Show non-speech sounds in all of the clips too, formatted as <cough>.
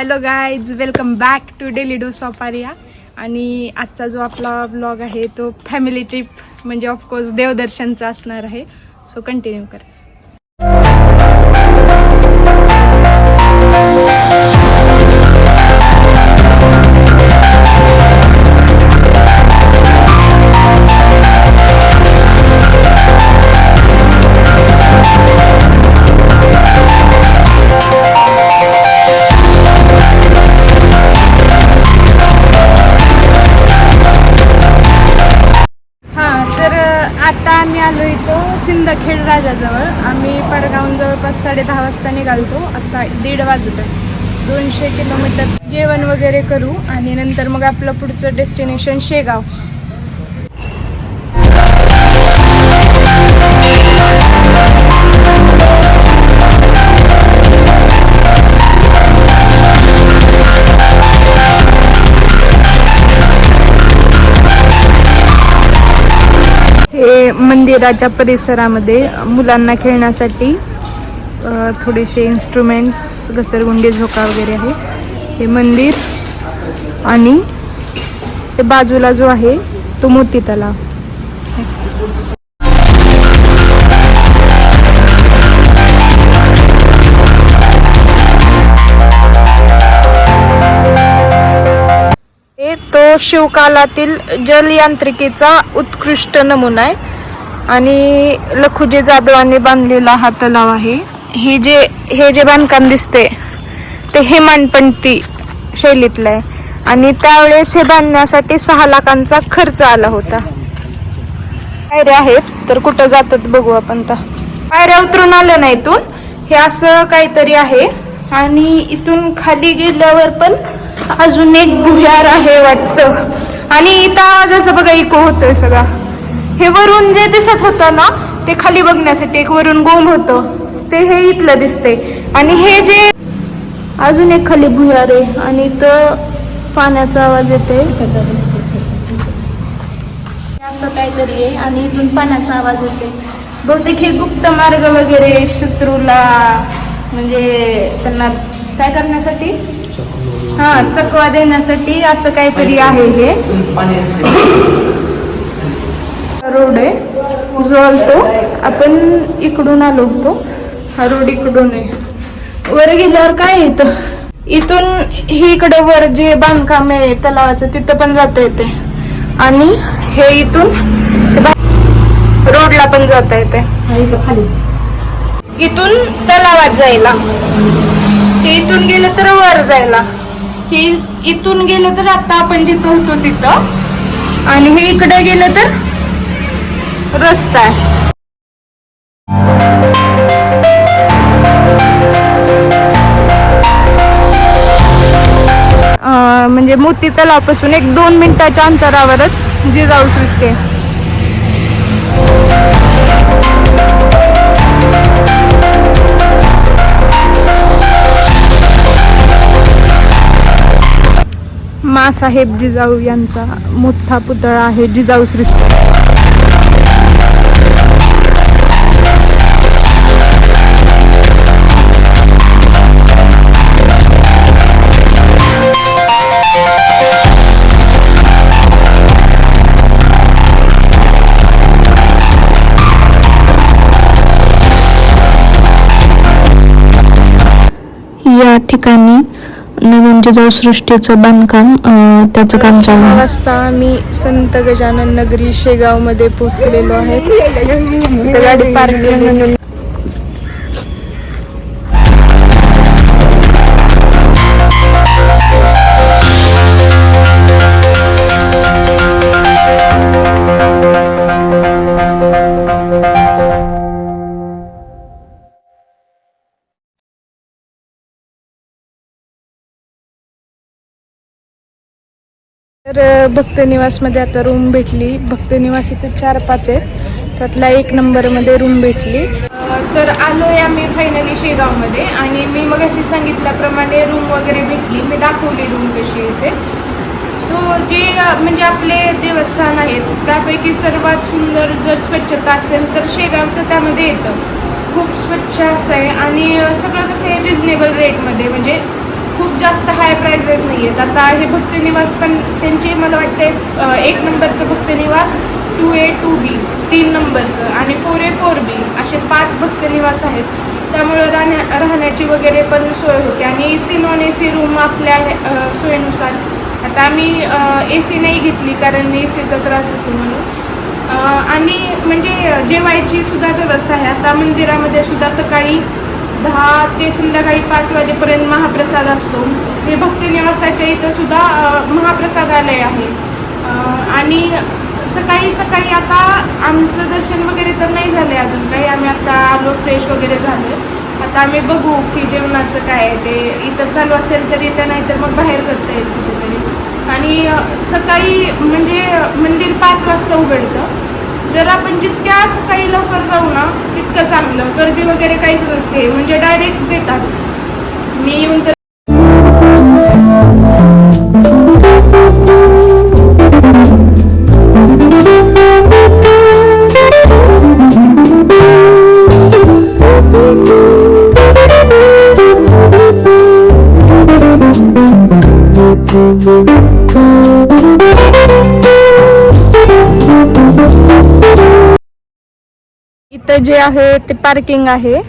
Hello guys welcome back to daily dose of Arya आणि आजचा जो आपला ब्लॉग आहे तो फॅमिली ट्रिप म्हणजे ऑफकोर्स देवदर्शनचा असणार आहे. सो कंटिन्यू कर. राजाजवळ. आम्ही परगावून जवळपास साडे दहा वाजता निघालतो. आता दीड वाजत दोनशे किलोमीटर जेवण वगैरे करू आणि नंतर मग आपलं पुढचं डेस्टिनेशन शेगाव. मंदिराच्या परिसरामध्ये मुलांना खेळण्यासाठी थोडेसे इन्स्ट्रुमेंट्स घसरगुंडी झोका वगैरे आहे. हे मंदिर आणि ते बाजूला जो आहे तो मोती तलाव. हे तो शिवकालातील जलयांत्रिकेचा उत्कृष्ट नमुना आहे. आणि लखुजी जाधवांनी बांधलेला हा तलाव आहे हे जे हे जे बांधकाम दिसते ते हेमानपंती शैलीतलं आहे. आणि त्यावेळेस हे बांधण्यासाठी सहा लाखांचा खर्च आला होता. पायऱ्या आहेत तर कुठं जातात बघू आपण तर. पायऱ्या उतरून आलं नाही इथून. हे असं काहीतरी आहे. आणि इथून खाली गेल्यावर पण अजून एक भुयार आहे वाटतं. आणि इथं आवाजाचं बघा इको होतोय सगळा. हे वरून जे दिसत होतं ना ते खाली बघण्यासाठी एक वरून गोल होतं. ते हे इथलं दिसते आणि हे जे अजून एक खाली भुयार आहे आणि इथं पाण्याचा आवाज येते असं काहीतरी आहे आणि इथून पाण्याचा आवाज येते बहुतेक हे गुप्त मार्ग वगैरे शत्रूला म्हणजे त्यांना काय करण्यासाठी? हा चकवा देण्यासाठी असं काहीतरी आहे हे. रोड आहे. जो आलतो आपण इकडून आलो होतो. हा रोड इकडून आहे. वर गेल्यावर काय इथं? इथून ही इकडे वर जे बांधकाम आहे तलावाचं तिथं पण जाता येते. आणि हे इथून रोडला पण जाता येते. इथून तलावात जायला. हे इथून गेलं तर वर जायला. हे इथून गेलं तर आता आपण जिथं होतो तिथं. आणि हे इकडे गेलं तर रस्ता आहे. म्हणजे मोती तलावापासून एक दोन मिनिटाच्या अंतरावरच जिजाऊ सृष्टी आहे. मासाहेब जिजाऊ यांचा मोठा पुतळा आहे जिजाऊ सृष्टी. या ठिकाणी नवीन जिजाऊ सृष्टीचं बांधकाम अं, त्याचं काम चालू आहे. वाजता आम्ही संत गजानन नगरी शेगावमध्ये पोहोचलेलो आहे. <laughs> गाडी पार्क तर भक्त निवासमध्ये आता रूम भेटली. भक्त निवास इथे चार पाच आहेत. त्यातला एक नंबरमध्ये रूम भेटली. तर आलोय आम्ही फायनली शेगावमध्ये आणि मी मग अशी सांगितल्याप्रमाणे रूम वगैरे भेटली. मी दाखवली रूम कशी येते सो जे म्हणजे आपले देवस्थान आहेत त्यापैकी सर्वात सुंदर जर स्वच्छता असेल तर शेगावचं त्यामध्ये येतं. खूप स्वच्छ असं आहे आणि सगळं कसं आहे रिजनेबल रेटमध्ये म्हणजे खूप जास्त हाय प्राईजेस नाही आहेत आता हे भक्तनिवास पण त्यांचे मला वाटते एक नंबरचं भक्तनिवास टू ए टू बी तीन नंबरचं आणि फोर ए फोर बी असे पाच भक्तनिवास आहेत. त्यामुळे राहण्या राहण्याची वगैरे पण सोय होते. आणि A C non A C room आपल्या सोयीनुसार. आता आम्ही ए सी नाही घेतली कारण ए सीचा त्रास होतो म्हणून. आणि म्हणजे जेवायची सुद्धा व्यवस्था आहे. आता मंदिरामध्ये सुद्धा सकाळी दहा ते संध्याकाळी पाच वाजेपर्यंत महाप्रसाद असतो. हे भक्ती निवासाच्या इथं सुद्धा महाप्रसादालय आहे. आणि सकाळी सकाळी आता आमचं दर्शन वगैरे तर नाही झालं आहे अजून काही. आम्ही आता आलो फ्रेश वगैरे झालो. आता आम्ही बघू की जेवणाचं काय आहे ते. इथं चालू असेल तर इथं नाही तर मग बाहेर करता येईल कुठेतरी. आणि सकाळी म्हणजे मंदिर पाच वाजता उघडतं. जर आपण जितक्या सकाळी लवकर जाऊ ना तितकं चांगलं. गर्दी वगैरे काहीच नसते. म्हणजे डायरेक्ट देतात. मी येऊन तर जे आहे ते पार्किंग आहे.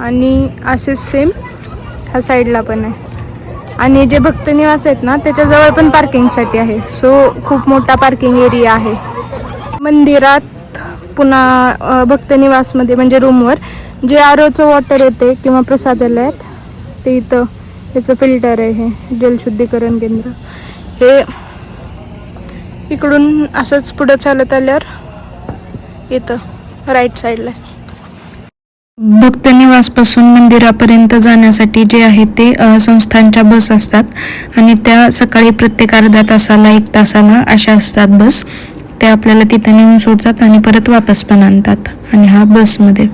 आणि असेच सेम ह्या साईडला पण आहे. आणि जे भक्त निवास आहेत ना त्याच्याजवळ पण पार्किंगसाठी आहे. सो खूप मोठा पार्किंग एरिया आहे. मंदिरात पुन्हा भक्त निवासमध्ये म्हणजे रूमवर जे आरोचं वॉटर येते किंवा प्रसादालयात ते इथं त्याचं फिल्टर आहे हे जलशुद्धीकरण केंद्र. हे इकडून असंच पुढं चालत आल्यावर येतं राईट साईडला भक्त निवासपासून मंदिरापर्यंत जाण्यासाठी जे आहे ते संस्थांच्या बस असतात. आणि त्या सकाळी प्रत्येक अर्धा तासाला एक तासाला अशा असतात बस. त्या आपल्याला तिथे नेऊन सोडतात आणि परत वापस पण आणतात. आणि हा बसमध्ये.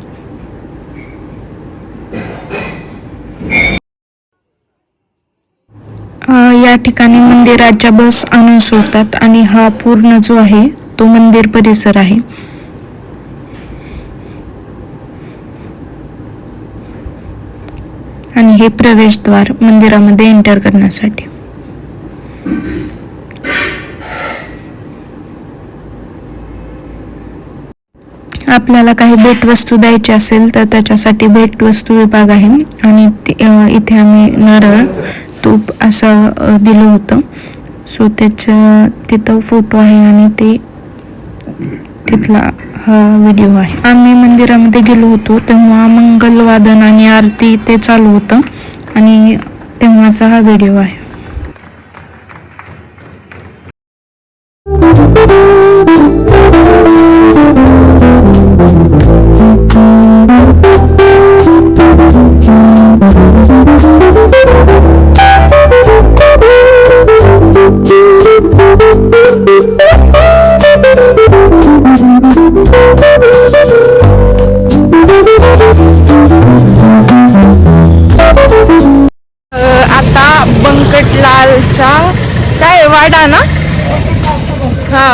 या ठिकाणी मंदिराच्या बस आणून सोडतात. आणि हा पूर्ण जो आहे तो मंदिर परिसर आहे. आणि हे प्रवेशद्वार मंदिरामध्ये एंटर करण्यासाठी. आपल्याला काही भेटवस्तू द्यायची असेल तर त्याच्यासाठी भेटवस्तू विभाग आहे. आणि इथे आम्ही नारळ तूप असं दिलं होतं. सो त्याचं तिथं फोटो आहे आणि ते तिथला हा व्हिडिओ आहे. आम्ही मंदिरामध्ये गेलो होतो तेव्हा मंगलवादन आणि आरती ते चालू होतं आणि तेव्हाचा हा व्हिडिओ आहे.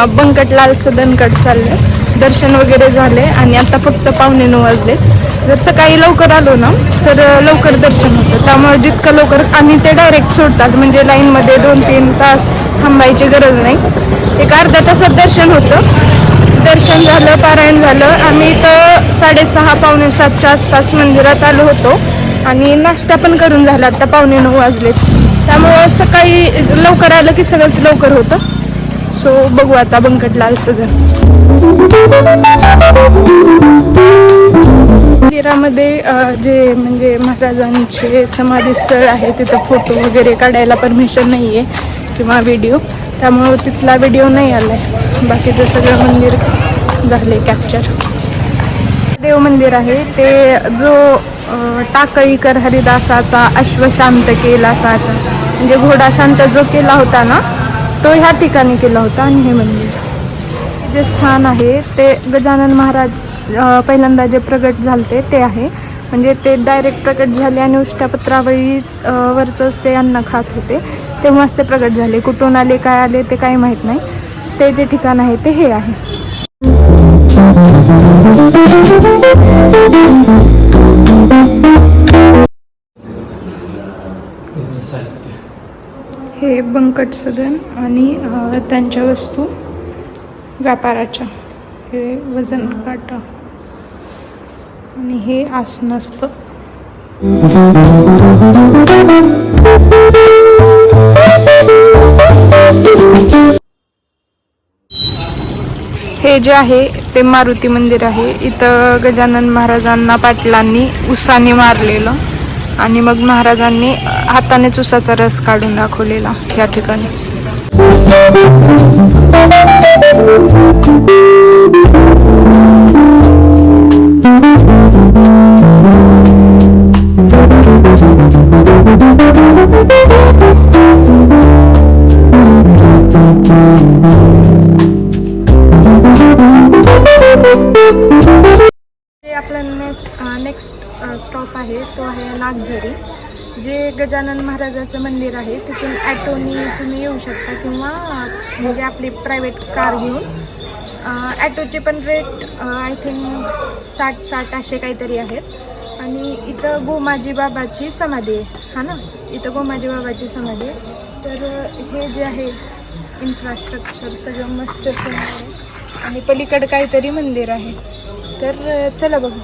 बंकटलाल सदनकट चाललं दर्शन वगैरे झाले आणि आता फक्त पावणे नऊ वाजले जर सकाळी लवकर आलो ना तर लवकर दर्शन होतं. त्यामुळे जितकं लवकर आणि ते डायरेक्ट सोडतात. म्हणजे लाईनमध्ये दोन तीन तास थांबायची गरज नाही. एक अर्ध्या तासात दर्शन होतं. दर्शन झालं पारायण झालं. आम्ही इथं साडेसहा पावणे सातच्या आसपास मंदिरात आलो होतो. आणि नाश्ता पण करून झाला. आता पावणे नऊ वाजले त्यामुळं सकाळी लवकर आलं की सगळंच लवकर होतं. सो बघू आता बंकटलाल सगळं. मंदिरामध्ये जे म्हणजे महाराजांचे समाधी स्थळ आहे तिथं फोटो वगैरे काढायला परमिशन नाही आहे किंवा व्हिडिओ त्यामुळं तिथला व्हिडिओ नाही आला आहे बाकीचं सगळं मंदिर झाले कॅप्चर देव मंदिर आहे. ते जो टाकळीकर हरिदासाचा अश्व शांत केला साचा म्हणजे घोडा शांत जो केला होता ना तो ह्या ठिकाणी केला होता आणि हे मंदिर. जे स्थान आहे ते गजानन महाराज पहिल्यांदा जे प्रगट झालते ते आहे. म्हणजे ते डायरेक्ट प्रकट झाले आणि उष्टापत्रावळीच वरचंच ते अन्न खात होते. तेव्हाच ते प्रगट झाले. कुठून आले काय आले ते काही माहीत नाही. ते जे ठिकाण आहे ते हे आहे. कट सदन आणि त्यांच्या वस्तू व्यापाराच्या. हे वजन काटा. आणि हे आसन असतं हे जे आहे ते मारुती मंदिर आहे. इथं गजानन महाराजांना पाटलांनी उसाने मारलेलं. आणि मग महाराजांनी हातानेच उसाचा रस काढून दाखवलेला या ठिकाणी. आहे तो आहे नागझरी जे गजानन महाराजाचं मंदिर आहे. तिथून ॲटोनी तुम्ही येऊ शकता किंवा म्हणजे आपली प्रायव्हेट कार घेऊन. ॲटोचे पण रेट आय थिंक साठ साठ असे काहीतरी आहेत. आणि इथं गोमाजी बाबाची समाधी आहे. हा ना? इथं गोमाजी बाबाची समाधी आहे. तर हे जे आहे इन्फ्रास्ट्रक्चर सगळं मस्त आहे. आणि पलीकडं काहीतरी मंदिर आहे. तर चला बघू.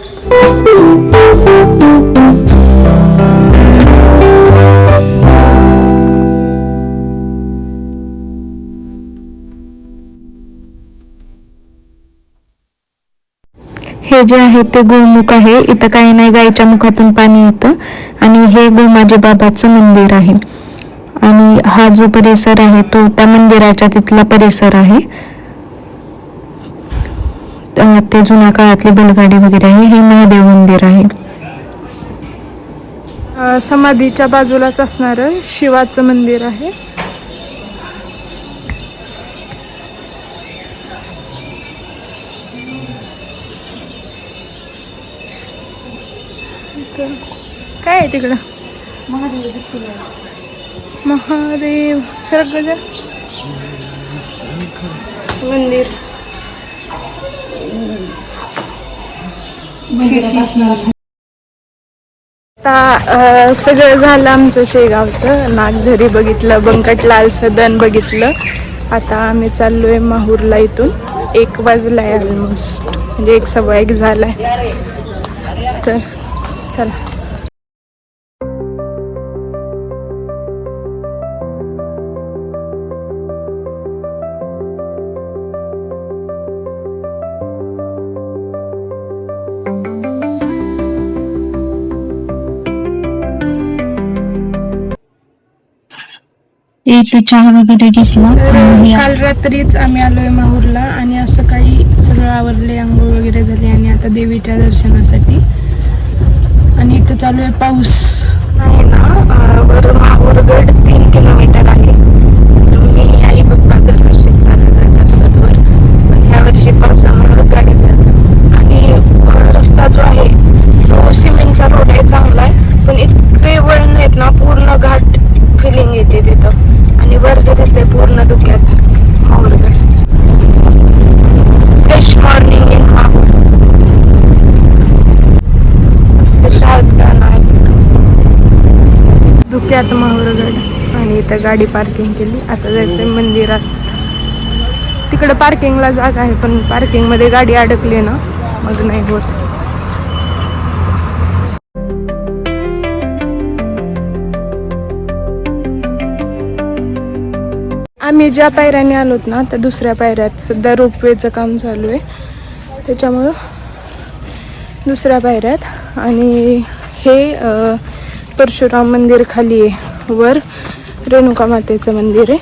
हे जे आहे ते गोमुख आहे. इथं काही नाही गाईच्या मुखातून पाणी येतं. आणि हे गोमाजी बाबाचं मंदिर आहे. आणि हा जो परिसर आहे तो त्या मंदिराच्या तिथला परिसर आहे. ते जुन्या काळातली बैलगाडी वगैरे आहे. हे महादेव मंदिर आहे. समाधीच्या बाजूलाच असणारं शिवाचं मंदिर आहे. काय आहे तिकडं? महादेव सरक गजा मंदिर. आता सगळं झालं आमचं शेगावचं. नागझरी बघितलं बंकटलाल सदन बघितलं. आता आम्ही चाललोय माहूरला इथून. एक वाजलाय ऑलमोस्ट म्हणजे एक सव्वा एक झालाय. तर चला. इथे चहा वगैरे घेतला तर काल रात्रीच आम्ही आलोय माहूरला आणि असं काही सगळं आवरले आंघोळ वगैरे झाली आणि आता देवीच्या दर्शनासाठी. इथं चालू आहे पाऊस. आहे ना वर माहूरगड तीन किलोमीटर आहे. मी आई पप्पा दरवर्षी चालत जात असतात वर. पण ह्या वर्षी पावसामुळे गाडी जात आणि रस्ता जो आहे तो सिमेंटचा रोड आहे चांगला आहे. पण इतके वळण आहेत ना पूर्ण घाट फिलिंग येते तिथं. आणि वर जे दिसते पूर्ण धुक्यात. आले आता माहुरगड. आणि इथं गाडी पार्किंग केली. आता जायचं मंदिरात. तिकडं पार्किंगला जागा आहे पण पार्किंगमध्ये गाडी अडकली ना मग नाही होत. आम्ही ज्या पायऱ्याने आलोत ना त्या दुसऱ्या पायऱ्यात सध्या रोपवेचं काम चालू आहे. त्याच्यामुळं दुसऱ्या पायऱ्यात. आणि हे परशुराम मंदिर खाली आहे. वर रेणुका मातेचं मंदिर आहे.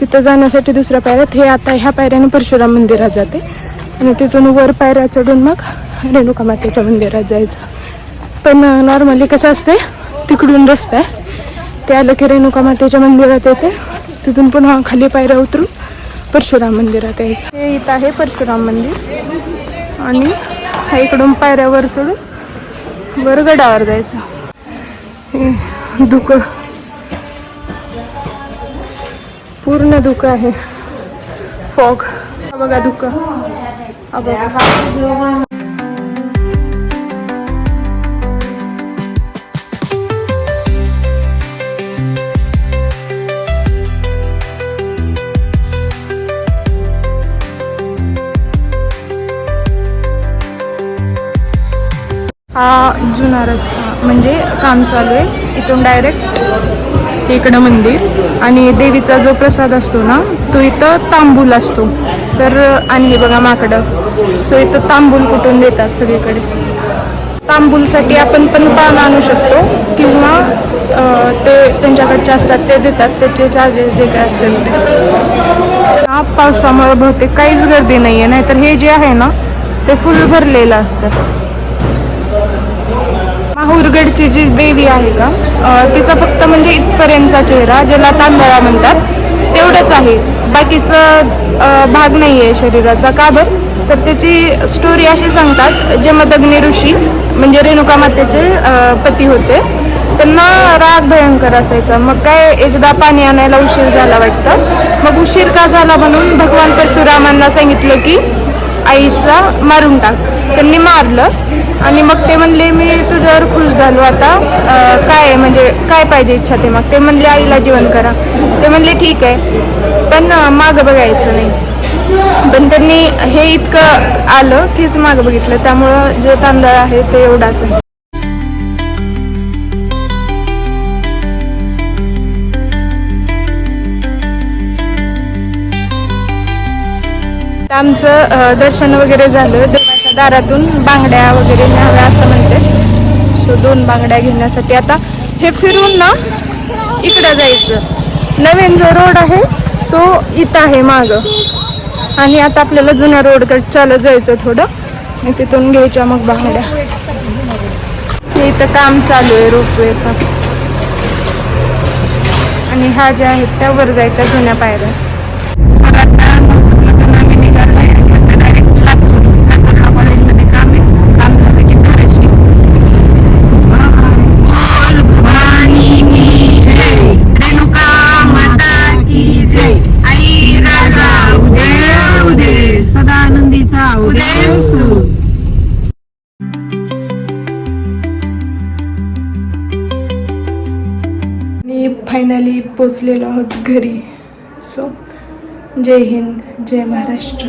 तिथं जाण्यासाठी दुसऱ्या पायऱ्यात हे आता ह्या पायऱ्याने परशुराम मंदिरात जाते. आणि तिथून वर पायऱ्या चढून मग रेणुका मातेच्या मंदिरात जायचं. पण नॉर्मली कसं असते तिकडून रस्ता आहे. ते आलं की रेणुका मातेच्या मंदिरात येते. तिथून पुन्हा खाली पायऱ्या उतरून परशुराम मंदिरात यायचं. हे इथं आहे परशुराम मंदिर. आणि इकडून पायऱ्यावर चढून वर गडावर जायचं. धुकं पूर्ण धुकं है फॉग बघा. धुकं हा जुना रस्ता म्हणजे काम चालू आहे. इथून डायरेक्ट इकडं मंदिर आणि देवीचा जो प्रसाद असतो ना तो इथं तांबूल असतो. तर आणि हे बघा माकडं. सो इथं तांबूल कुठून देतात सगळीकडे. तांबूलसाठी आपण पण पान आणू शकतो किंवा ते त्यांच्याकडचे असतात ते देतात. त्याचे चार्जेस जे काय असतील ते. हा पावसामुळे बहुतेक काहीच गर्दी नाही आहे नाहीतर हे जे आहे ना ते फुल भरलेलं असतं. माहूरगडची जी देवी आहे का तिचा फक्त म्हणजे इथपर्यंतचा चेहरा ज्याला तांदळा म्हणतात तेवढंच आहे. बाकीचं भाग नाही आहे शरीराचा. का बरं? तर त्याची स्टोरी अशी सांगतात जमदग्नी ऋषी म्हणजे रेणुका मातेचे पती होते. त्यांना राग भयंकर असायचा. मग काय एकदा पाणी आणायला उशीर झाला वाटतं. मग उशीर का झाला म्हणून भगवान परशुरामांना सांगितलं की आईचा मारून टाक. त्यांनी मारलं. आणि मग ते म्हणले मी तुझ्यावर खुश झालो आता. काय आहे? म्हणजे काय पाहिजे इच्छा ते मग? ते म्हणले आईला जेवण करा. ते म्हणले ठीक आहे. पण माग मागं बघायचं नाही. पण त्यांनी हे इतकं आलं कीच मागं बघितलं. त्यामुळं जे तांदळ आहे ते एवढाच आहे. आमचं दर्शन वगैरे झालं. दारातून बांगड्या वगैरे न्याव्या असं म्हणते. सो दोन बांगड्या घेण्यासाठी आता हे फिरून ना इकडं जायचं. नवीन जो रोड आहे तो इथं आहे मागं. आणि आता आपल्याला जुन्या रोडकडे चालत जायचं थोडं. आणि तिथून घ्यायच्या मग बांगड्या. हे इथं काम चालू आहे रोपवेचं. आणि ह्या ज्या आहेत त्या वर जायच्या जुन्या पायऱ्या. पोचलेलो आहोत घरी. सो जय हिंद जय महाराष्ट्र.